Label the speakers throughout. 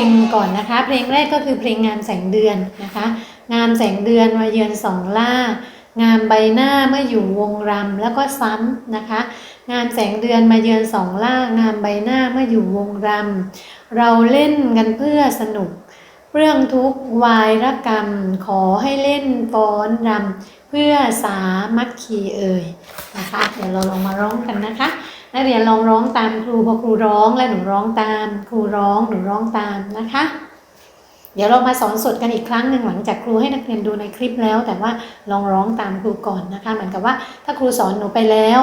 Speaker 1: เพลงก่อนนะคะ เพลงแรกก็คือเพลงงามแสงเดือนนะคะ งามแสงเดือนมาเยือนสองล่า งามใบหน้าเมื่ออยู่วงรำแล้วก็ซ้ำนะคะ งามแสงเดือนมาเยือนสองล่า งามใบหน้าเมื่ออยู่วงรำเราเล่นกันเพื่อสนุกเรื่องทุกวายรกรรมขอให้เล่นฟ้อนรำเพื่อสามัคคีเอ่ยนะคะ เดี๋ยวเราลองมาร้องกันนะคะ นักเรียนลองร้องตามครูพอครูร้องและหนูร้องตาม ครูร้องหนูร้องตามนะคะ เดี๋ยวเรามาสอนสดกันอีกครั้งหนึ่งหลังจากครูให้นักเรียนดูในคลิปแล้ว แต่ว่าลองร้องตามครูก่อนนะคะ เหมือนกับว่าถ้าครูสอนหนูไปแล้ว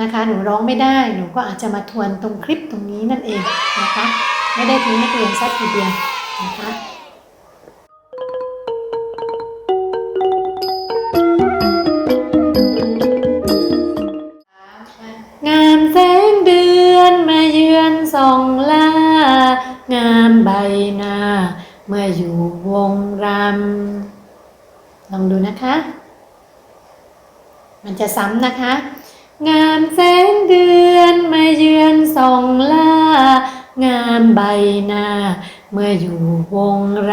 Speaker 1: นะคะ หนูร้องไม่ได้หนูก็อาจจะมาทวนตรงคลิปตรงนี้นั่นเองนะคะ ไม่ได้ทิ้งนักเรียนสักทีเดียวนะคะ อนส่องล่างามใบหน้า เมื่ออยู่วงรำลองดูนะคะ มันจะซ้ำนะคะ งามแสงเดือนมาเยือนส่องล่างามใบหน้า เมื่ออยู่วงร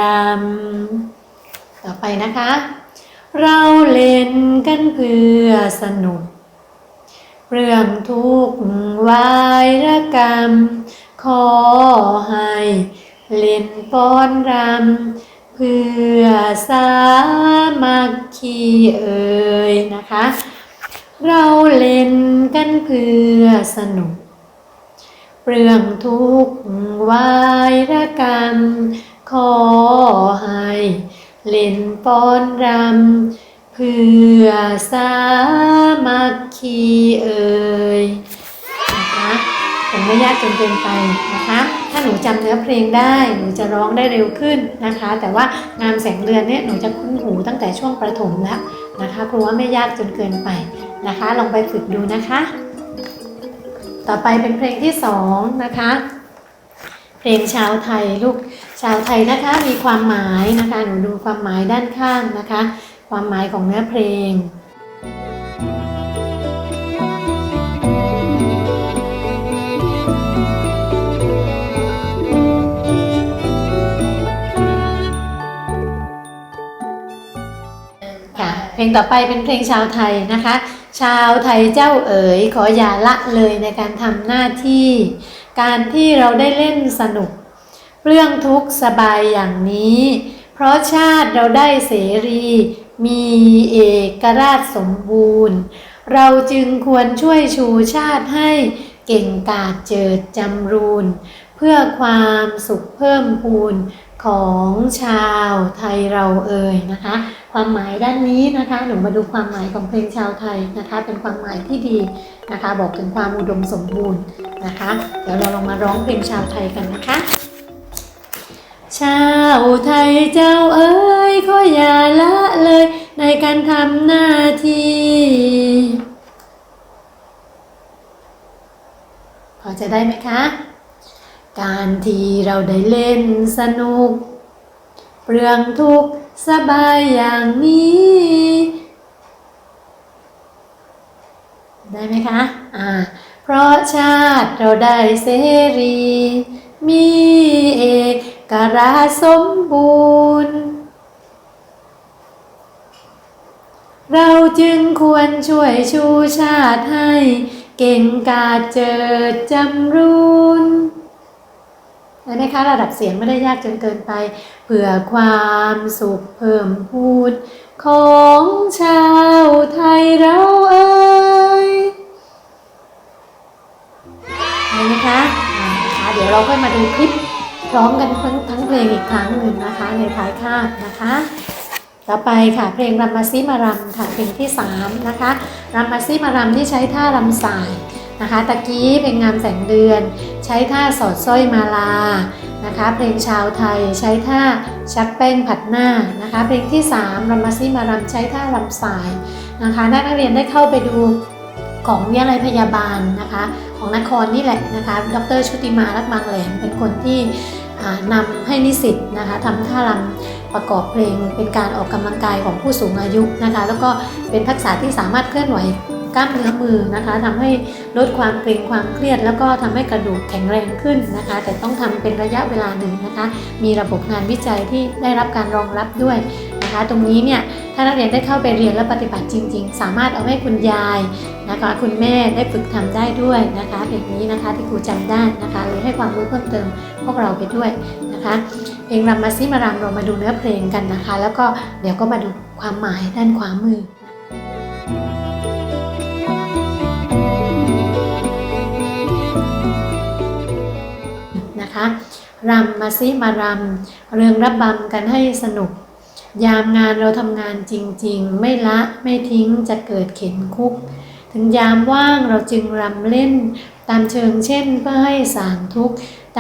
Speaker 1: ำต่อไปนะคะ เราเล่นกันเพื่อสนุกเรื่องทุกข์วายรกรรม ขอให้เล่นป้อนรำเพื่อสามัคคีเอ่ยนะคะ เราเล่นกันเพื่อสนุกเรื่องทุกวายรกรรม ขอให้เล่นป้อนรำเพื่อสามัคคีเอ่ย ผมไม่ยากจนเกินไปนะคะ ถ้าหนูจำเนื้อเพลงได้หนูจะร้องได้เร็วขึ้นนะคะ แต่ว่างามแสงเดือนเนี่ยหนูจะคุ้นหูตั้งแต่ช่วงประถมแล้วนะคะครูว่าไม่ยากจนเกินไปนะคะ ลองไปฝึกดูนะคะ ต่อไปเป็นเพลงที่สองนะคะเพลงชาวไทยลูกชาวไทยนะคะมีความหมายนะคะหนูดูความหมายด้านข้างนะคะ ความหมายของเนื้อเพลง เพลงต่อไปเป็นเพลงชาวไทยนะคะ ชาวไทยเจ้าเอ๋ยขออย่าละเลยในการทำหน้าที่ การที่เราได้เล่นสนุก เรื่องทุกข์สบายอย่างนี้ เพราะชาติเราได้เสรี มีเอกราชสมบูรณ์ เราจึงควรช่วยชูชาติให้เก่งกาจเจิดจำรูน เพื่อความสุขเพิ่มพูนของชาวไทยเราเอ่ยนะคะ ความหมายด้านนี้นะคะหนูมาดูความหมายของเพลงชาวไทยนะคะ เป็นความหมายที่ดีนะคะ บอกถึงความอุดมสมบูรณ์นะคะ เดี๋ยวเราลองมาร้องเพลงชาวไทยกันนะคะ ชาวไทยเจ้าเอ๋ยขออย่าละเลย ในการทำหน้าที่พอจะได้ไหมคะ การที่เราได้เล่นสนุก เปลืองทุกสบายอย่างนี้ ได้ไหมคะ อ่า เพราะชาติเราได้เสรี มีเอกราสมบูรณ์เราจึงควรช่วยชูชาติให้ เก่งกาจเจิดจำรูน ได้ไหมคะระดับเสียงไม่ได้ยากจนเกินไป เพื่อความสุขเพิ่มพูนของชาวไทยเราเอ่ยได้ไหมคะนะคะเดี๋ยวเราค่อยมาดูคลิปพร้อมกันทั้งทั้งเพลงอีกครั้งหนึ่งนะคะ ในท้ายคาบนะคะ ต่อไปค่ะเพลงรำมาซิมารำค่ะเพลงที่ 3 นะคะรำมาซิมารำที่ใช้ท่ารำสาย นะคะตะกี้เพลงงามแสงเดือน ใช้ท่าสอดสร้อยมาลานะคะเพลงชาวไทยใช้ท่าชักแป้งผัดหน้านะคะเพลงที่3รำมาซิมารำใช้ท่ารำสายนะคะนักเรียนได้เข้าไปดูของวิทยาลัยพยาบาลนะคะของนครนี่แหละนะคะดรชุติมารักบางแหลมเป็นคนที่นำให้นิสิตนะคะทำท่ารำประกอบเพลงเป็นการออกกำลังกายของผู้สูงอายุนะคะแล้วก็เป็นทักษะที่สามารถเคลื่อนไหว กล้ามเนื้อมือนะคะทำให้ลดความเกร็งความเครียด แล้วก็ทำให้กระดูกแข็งแรงขึ้นนะคะ แต่ต้องทำเป็นระยะเวลาหนึ่งนะคะ มีระบบงานวิจัยที่ได้รับการรองรับด้วยนะคะ ตรงนี้เนี่ยถ้านักเรียนได้เข้าไปเรียนและปฏิบัติจริง ๆ สามารถเอาให้คุณยายนะคะ คุณแม่ได้ฝึกทำได้ด้วยนะคะเพลงนี้นะคะที่ครูจำได้นะคะเลยให้ความรู้เพิ่มเติมพวกเราไปด้วยนะคะเพลงรำมาซิมารำเรามาดูเนื้อเพลงกันนะคะ แล้วก็เดี๋ยวก็มาดูความหมายด้านขวามือ รำมาซิมารำเรืองรับบำกันให้สนุก ยามงานเราทำงานจริงๆ ไม่ละไม่ทิ้งจะเกิดเข็นคุก ถึงยามว่างเราจึงรำเล่น ตามเชิงเช่นเพื่อให้สางทุก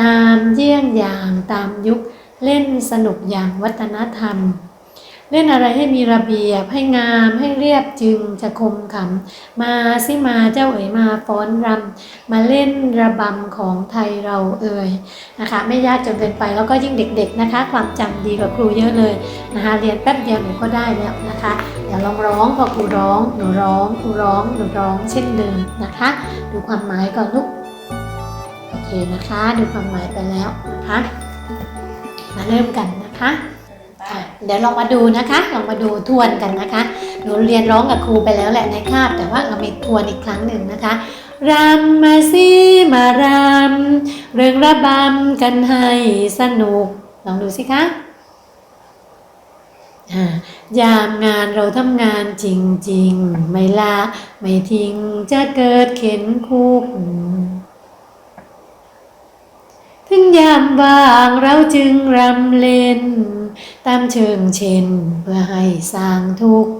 Speaker 1: ตามเยี่ยงอย่างตามยุคเล่นสนุกอย่างวัฒนธรรม เล่นอะไรให้มีระเบียบให้งามให้เรียบจึงจะคมขำมาสิมาเจ้าเอ๋ยมาฟ้อนรำมาเล่นระบำของไทยเราเอ่ยนะคะ ไม่ยากจนเกินไปแล้วก็ยิ่งเด็ก ๆนะคะ ความจำดีกว่าครูเยอะเลยนะคะเรียนแป๊บเดียวหนูก็ได้แล้วนะคะเดี๋ยวลองร้องพอครูร้องหนูร้องครูร้องหนูร้องเช่นเดิมนะคะ ดูความหมายก่อนลูกโอเคนะคะ ดูความหมายไปแล้วนะคะ มาเริ่มกันนะคะค่ะ เดี๋ยวลองมาดูนะคะ ลองมาดูทวนกันนะคะ หนูเรียนร้องกับครูไปแล้วแหละในคาบ แต่ว่าเรามีทวนอีกครั้งหนึ่งนะคะรำมาสิมารำเรื่องระบำกันให้สนุก ลองดูสิคะยามงานเราทำงานจริง ๆ ไม่ละไม่ทิ้งจะเกิดเข็นคุก ถึงยามว่างเราจึงรำเล่น ตามเชิงเช่นเพื่อให้สร้างทุกข์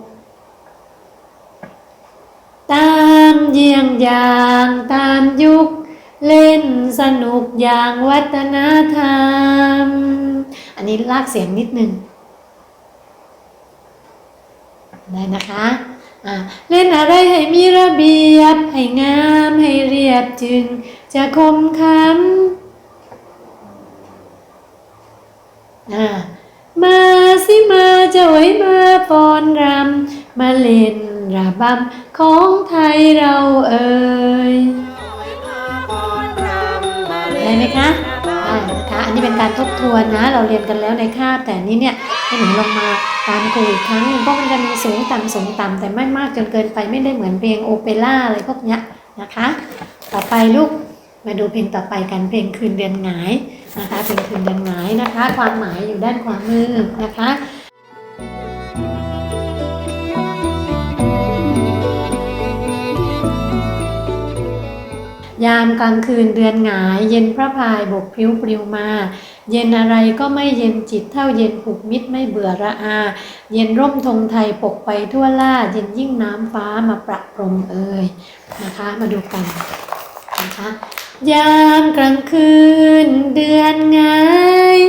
Speaker 1: ตามเยี่ยงอย่างตามยุค เล่นสนุกอย่างวัฒนธรรม อันนี้ลากเสียงนิดนึงได้นะคะอะเล่นอะไรให้มีระเบียบ ให้งามให้เรียบจึงจะคมคำามาสิมาจะไว้มาฟ้อนรำมาเล่นระบำของไทยเราเอ่ยได้ไหมคะได้นะคะอันนี้เป็นการทบทวนนะ เราเรียนกันแล้วในคาบแต่นี้เนี่ยให้หนูลงมาตามครูอีกครั้งหนึงเพราะมันจะมีสูงต่ำสูงต่ำแต่ไม่มากจนเกินไปไม่ได้เหมือนเพลงโอเปร่าอะไรพวกเนี้ยนะคะ ต่อไปลูก มาดูเพลงต่อไปกันเพลงคืนเดือนหงายนะคะเป็นคืนเดือนหงายนะคะ ความหมายอยู่ด้านขวามือนะคะยามกลางคืนเดือนหงาย เย็นพระพายบกพิ้วปลิวมา เย็นอะไรก็ไม่เย็นจิตเท่าเย็นผูกมิตรไม่เบื่อระอา เย็นร่มธงไทยปกไปทั่วล่า เย็นยิ่งน้ำฟ้ามาประพรมเอ่ยนะคะ มาดูกันนะคะ ยามกลางคืนเดือนงาย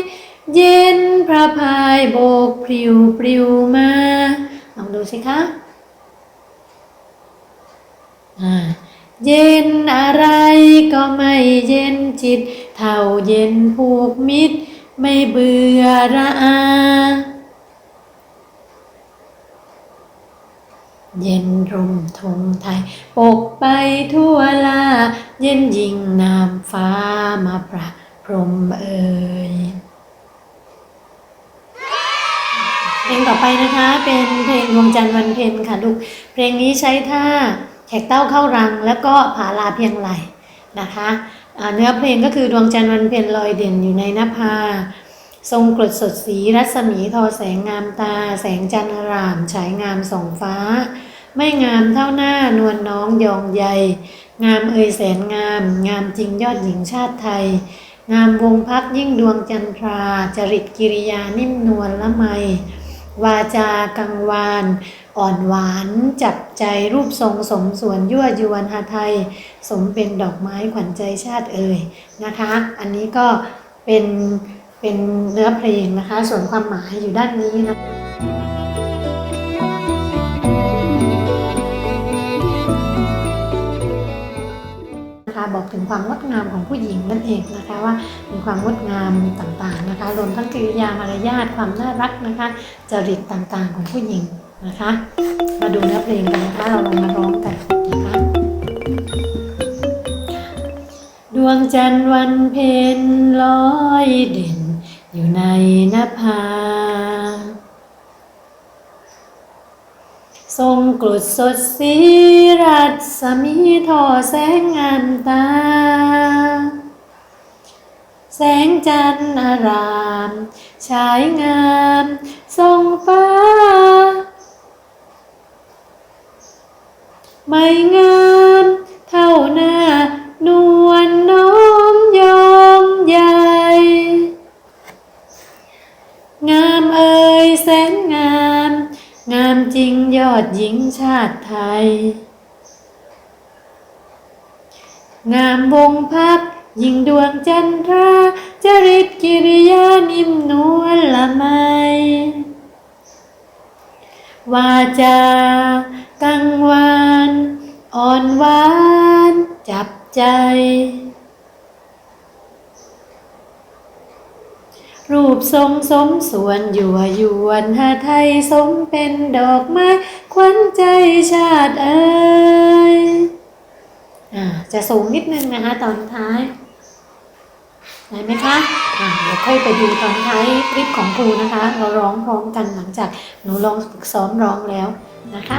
Speaker 1: เย็นพระพายโบกพริวปลิวมาลองดูสิคะเย็นอะไรก็ไม่เย็นจิต เท่าเย็นผูกมิตร ไม่เบื่อระอาเย็นร่มธงไทย ปกไปทั่วลา เย็นยิ่งน้ำฟ้ามาประพรมเอ่ยเพลงต่อไปนะคะ เป็นเพลงดวงจันทร์วันเพ็ญค่ะลูกเพลงนี้ใช้ท่าแขกเต้าเข้ารัง แล้วก็ผาลาเพียงไหลนะคะเนื้อเพลงก็คือดวงจันทร์วันเพ็ญลอยเด่นอยู่ในนภาทรงกรดสดสีรัศมีทอแสงงามตา แสงจันทร์รามฉายงามส่องฟ้า ไม่งามเท่าหน้านวลน้องยองใย งามเอ่ยแสนงาม งามจริงยอดหญิงชาติไทย งามวงพักยิ่งดวงจันทรา จริตกิริยานิ่มนวลละไม วาจากังวาน อ่อนหวาน จับใจรูปทรงสมส่วนยั่วยวนหาไทย สมเป็นดอกไม้ขวัญใจชาติเอ่ยนะคะ อันนี้ก็เป็นเป็นเนื้อเพลงนะคะ ส่วนความหมายอยู่ด้านนี้นะ บอกถึงความงดงามของผู้หญิงนั่นเองนะคะว่ามีความงดงามต่างๆนะคะรวมทั้งกิริยามารยาทความน่ารักนะคะจริตต่างๆของผู้หญิงนะคะ มาดูเนื้อเพลงกันนะคะเราลองมาร้องกันนะคะดวงจันทร์วันเพ็ญลอยเด่นอยู่ในนภา กรดสดสีรัศมีทอแสงงามตา แสงจันทร์อารามฉายงามทรงฟ้า ไม่งามเท่านั้น ยอดหญิงชาติไทย งามวงพักยิ่งดวงจันทราจริตกิริยานิ่มนวลละไมวาจากังวาน อ่อนหวาน จับใจ รูปทรงสมส่วนยั่วยวนหาไทยสมเป็นดอกไม้ขวัญใจชาติเอ่ยอ่าจะสูงนิดนึงนะคะตอนท้ายได้ไหมคะอ่าเดี๋ยวค่อยไปดูตอนท้ายคลิปของครูนะคะ เราร้องพร้อมกันหลังจากหนูลองฝึกซ้อมร้องแล้วนะคะ